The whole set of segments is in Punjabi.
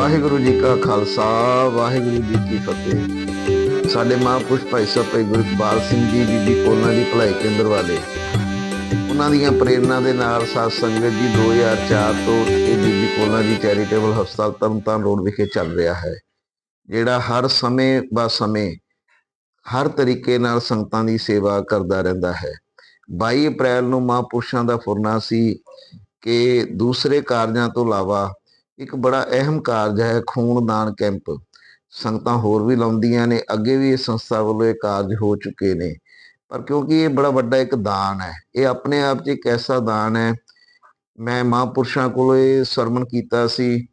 ਵਾਹਿਗੁਰੂ ਜੀ ਕਾ ਖਾਲਸਾ, ਵਾਹਿਗੁਰੂ ਜੀ ਕੀ ਫਤਿਹ। ਸਾਡੇ ਮਹਾਂਪੁਰਸ਼ ਭਾਈ ਸਾਹਿਬ, ਭਾਈ ਗੁਰਬਾਲ ਸਿੰਘ ਜੀ ਬੀਬੀ ਕੋਲਾਂ ਦੀ ਭਲਾਈ ਕੇਂਦਰ ਵਾਲੇ। ਉਹਨਾਂ ਦੀਆਂ ਪ੍ਰੇਰਣਾ ਦੇ ਨਾਲ ਸਾਧ ਸੰਗਤ ਜੀ 2004 ਤੋਂ ਇਹ ਬੀਬੀ ਕੋਲਾਂ ਦੀ ਚੈਰੀਟੇਬਲ ਹਸਪਤਾਲ ਤਰਨਤਾਰਨ ਰੋਡ ਵਿਖੇ ਚੱਲ ਰਿਹਾ ਹੈ। ਜਿਹੜਾ ਹਰ ਸਮੇਂ ਬਾ ਸਮੇਂ ਹਰ ਤਰੀਕੇ ਨਾਲ ਸੰਗਤਾਂ ਦੀ ਸੇਵਾ ਕਰਦਾ ਰਹਿੰਦਾ ਹੈ। 22 ਅਪ੍ਰੈਲ ਨੂੰ ਮਹਾਂਪੁਰਸ਼ਾਂ ਦਾ ਫੁਰਨਾ ਸੀ ਕਿ ਦੂਸਰੇ ਕਾਰਜਾਂ ਤੋਂ ਇਲਾਵਾ ਇੱਕ ਬੜਾ ਅਹਿਮ ਕਾਰਜ ਹੈ ਖੂਨਦਾਨ ਕੈਂਪ। ਸੰਗਤਾਂ ਹੋਰ ਵੀ ਲਾਉਂਦੀਆਂ ਨੇ, ਅੱਗੇ ਵੀ ਇਸ ਸੰਸਥਾ ਵੱਲੋਂ ਇਹ ਕਾਰਜ ਹੋ ਚੁੱਕੇ ਨੇ। ਪਰ ਕਿਉਂਕਿ ਇਹ ਬੜਾ ਵੱਡਾ ਇੱਕ ਦਾਨ ਹੈ, ਇਹ ਆਪਣੇ ਆਪ 'ਚ ਇੱਕ ਐਸਾ ਦਾਨ ਹੈ, ਮੈਂ ਮਹਾਂਪੁਰਸ਼ਾਂ ਕੋਲੋਂ ਇਹ ਸਰਮਨ ਕੀਤਾ ਸੀ।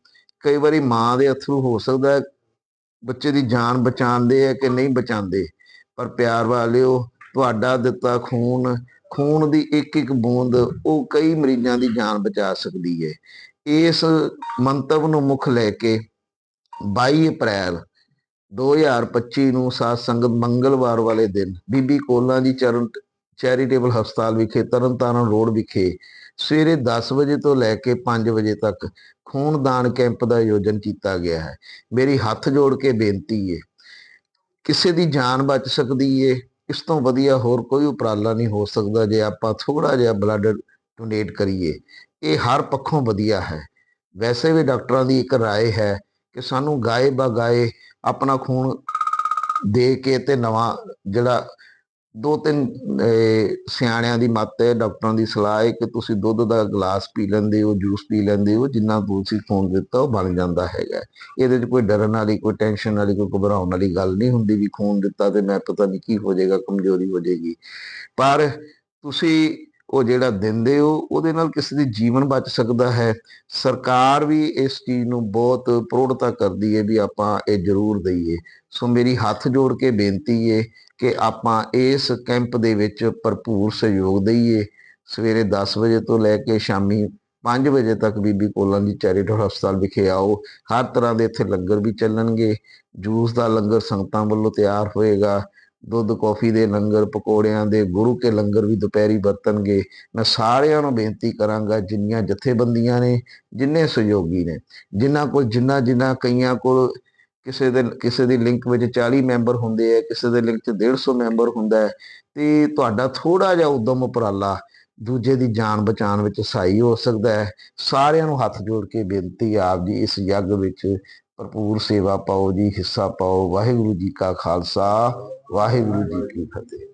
ਕਈ ਵਾਰੀ ਮਾਂ ਦੇ ਅਥਰੂ ਹੋ ਸਕਦਾ ਹੈ, ਬੱਚੇ ਦੀ ਜਾਨ ਬਚਾਉਂਦੇ ਆ ਕਿ ਨਹੀਂ ਬਚਾਉਂਦੇ, ਪਰ ਪਿਆਰ ਵਾਲਿਓ, ਤੁਹਾਡਾ ਦਿੱਤਾ ਖੂਨ ਖੂਨ ਦੀ ਇੱਕ ਇੱਕ ਬੂੰਦ, ਉਹ ਕਈ ਮਰੀਜ਼ਾਂ ਦੀ ਜਾਨ ਬਚਾ ਸਕਦੀ ਹੈ। ਇਸ ਮੰਤਵ ਨੂੰ ਮੁੱਖ ਲੈ ਕੇ 22 ਅਪ੍ਰੈਲ 2025 ਨੂੰ ਸਾਧ ਸੰਗਤ ਮੰਗਲਵਾਰ ਵਾਲੇ ਦਿਨ ਬੀਬੀ ਕੋਲਾਂ ਦੀ ਚਰਨ ਚੈਰੀਟੇਬਲ ਹਸਪਤਾਲ ਵਿਖੇ ਤਰਨਤਾਰਨ ਰੋਡ ਵਿਖੇ ਸਵੇਰੇ 10 ਵਜੇ ਤੋਂ ਲੈ ਕੇ 5 ਵਜੇ ਤੱਕ ਖੂਨਦਾਨ ਕੈਂਪ ਦਾ ਆਯੋਜਨ ਕੀਤਾ ਗਿਆ ਹੈ। ਮੇਰੀ ਹੱਥ ਜੋੜ ਕੇ ਬੇਨਤੀ ਹੈ ਕਿਸੇ ਦੀ ਜਾਨ ਬਚ ਸਕਦੀ ਏ, ਇਸ ਤੋਂ ਵਧੀਆ ਹੋਰ ਕੋਈ ਉਪਰਾਲਾ ਨਹੀਂ ਹੋ ਸਕਦਾ ਜੇ ਆਪਾਂ ਥੋੜਾ ਜਿਹਾ ਬਲੱਡ ਡੋਨੇਟ ਕਰੀਏ ਇਹ ਹਰ ਪੱਖੋਂ ਵਧੀਆ ਹੈ ਵੈਸੇ ਵੀ ਡਾਕਟਰਾਂ ਦੀ ਇੱਕ رائے ਹੈ ਕਿ ਸਾਨੂੰ ਗਾਏ ਬਾ ਗਾਏ ਆਪਣਾ ਖੂਨ ਦੇ ਕੇ ਤੇ ਨਵਾਂ ਜਿਹੜਾ ਦੋ ਤਿੰਨ ਅਹ, ਸਿਆਣਿਆਂ ਦੀ ਮੱਤ ਹੈ ਡਾਕਟਰਾਂ ਦੀ ਸਲਾਹ ਹੈ ਕਿ ਤੁਸੀਂ ਦੁੱਧ ਦਾ ਗਲਾਸ ਪੀ ਲੈਂਦੇ ਹੋ ਜੂਸ ਪੀ ਲੈਂਦੇ ਹੋ ਜਿੰਨਾ ਤੁਸੀਂ ਖੂਨ ਦਿੱਤਾ ਉਹ ਬਣ ਜਾਂਦਾ ਹੈਗਾ ਇਹਦੇ 'ਚ ਕੋਈ ਡਰਨ ਵਾਲੀ ਕੋਈ ਟੈਨਸ਼ਨ ਵਾਲੀ ਕੋਈ ਘਬਰਾਉਣ ਵਾਲੀ ਗੱਲ ਨਹੀਂ ਹੁੰਦੀ ਵੀ ਖੂਨ ਦਿੱਤਾ ਤੇ ਮੈਂ ਪਤਾ ਨਹੀਂ ਕੀ ਹੋ ਜਾਏਗਾ ਕਮਜ਼ੋਰੀ ਹੋ ਜਾਏਗੀ ਪਰ ਤੁਸੀਂ ਉਹ ਜਿਹੜਾ ਦਿੰਦੇ ਹੋ, ਉਹਦੇ ਨਾਲ ਕਿਸੇ ਦੀ ਜੀਵਨ ਬਚ ਸਕਦਾ ਹੈ। ਸਰਕਾਰ ਵੀ ਇਸ ਚੀਜ਼ ਨੂੰ ਬਹੁਤ ਪ੍ਰੋੜਤਾ ਕਰਦੀ ਹੈ ਵੀ ਆਪਾਂ ਇਹ ਜ਼ਰੂਰ ਦਈਏ। ਸੋ ਮੇਰੀ ਹੱਥ ਜੋੜ ਕੇ ਬੇਨਤੀ ਹੈ ਕਿ ਆਪਾਂ ਇਸ ਕੈਂਪ ਦੇ ਵਿੱਚ ਭਰਪੂਰ ਸਹਿਯੋਗ ਦਈਏ। ਸਵੇਰੇ 10 ਵਜੇ ਤੋਂ ਲੈ ਕੇ ਸ਼ਾਮੀ 5 ਵਜੇ ਤੱਕ ਬੀਬੀ ਕੋਲਾਂ ਦੀ ਚੈਰੀਟੇਬਲ ਹਸਪਤਾਲ ਵਿਖੇ ਆਓ। ਹਰ ਤਰ੍ਹਾਂ ਦੇ ਇੱਥੇ ਲੰਗਰ ਵੀ ਚੱਲਣਗੇ। ਜੂਸ ਦਾ ਲੰਗਰ ਸੰਗਤਾਂ ਵੱਲੋਂ ਤਿਆਰ ਹੋਏਗਾ। ਦੁੱਧ, ਕੌਫੀ ਦੇ ਲੰਗਰ, ਪਕੌੜਿਆਂ ਦੇ ਗੁਰੂ ਕੇ ਲੰਗਰ ਵੀ ਦੁਪਹਿਰੀ ਵਰਤਣਗੇ। ਮੈਂ ਸਾਰਿਆਂ ਨੂੰ ਬੇਨਤੀ ਕਰਾਂਗਾ, ਜਿੰਨੀਆਂ ਜਥੇਬੰਦੀਆਂ ਨੇ, ਜਿੰਨੇ ਸਹਿਯੋਗੀ ਨੇ ਜਿਨ੍ਹਾਂ ਕੋਲ ਜਿੰਨਾ ਜਿੰਨਾ ਕਈਆਂ ਕੋਲ ਕਿਸੇ ਦੇ, ਕਿਸੇ ਦੀ ਲਿੰਕ ਵਿੱਚ 40 ਮੈਂਬਰ ਹੁੰਦੇ ਆ ਕਿਸੇ ਦੇ ਲਿੰਕ 'ਚ 150 ਮੈਂਬਰ ਹੁੰਦਾ ਹੈ ਤੇ ਤੁਹਾਡਾ ਥੋੜਾ ਜਿਹਾ ਉਦਮ ਉਪਰਾਲਾ ਦੂਜੇ ਦੀ ਜਾਨ ਬਚਾਉਣ ਵਿੱਚ ਸਹਾਈ ਹੋ ਸਕਦਾ ਹੈ ਸਾਰਿਆਂ ਨੂੰ ਹੱਥ ਜੋੜ ਕੇ ਬੇਨਤੀ ਆਪ ਜੀ, ਇਸ ਯੱਗ ਵਿੱਚ ਭਰਪੂਰ ਸੇਵਾ ਪਾਓ ਜੀ ਹਿੱਸਾ ਪਾਓ। ਵਾਹਿਗੁਰੂ ਜੀ ਕਾ ਖਾਲਸਾ ਵਾਹਿਗੁਰੂ ਜੀ ਕੀ ਫਤਿਹ।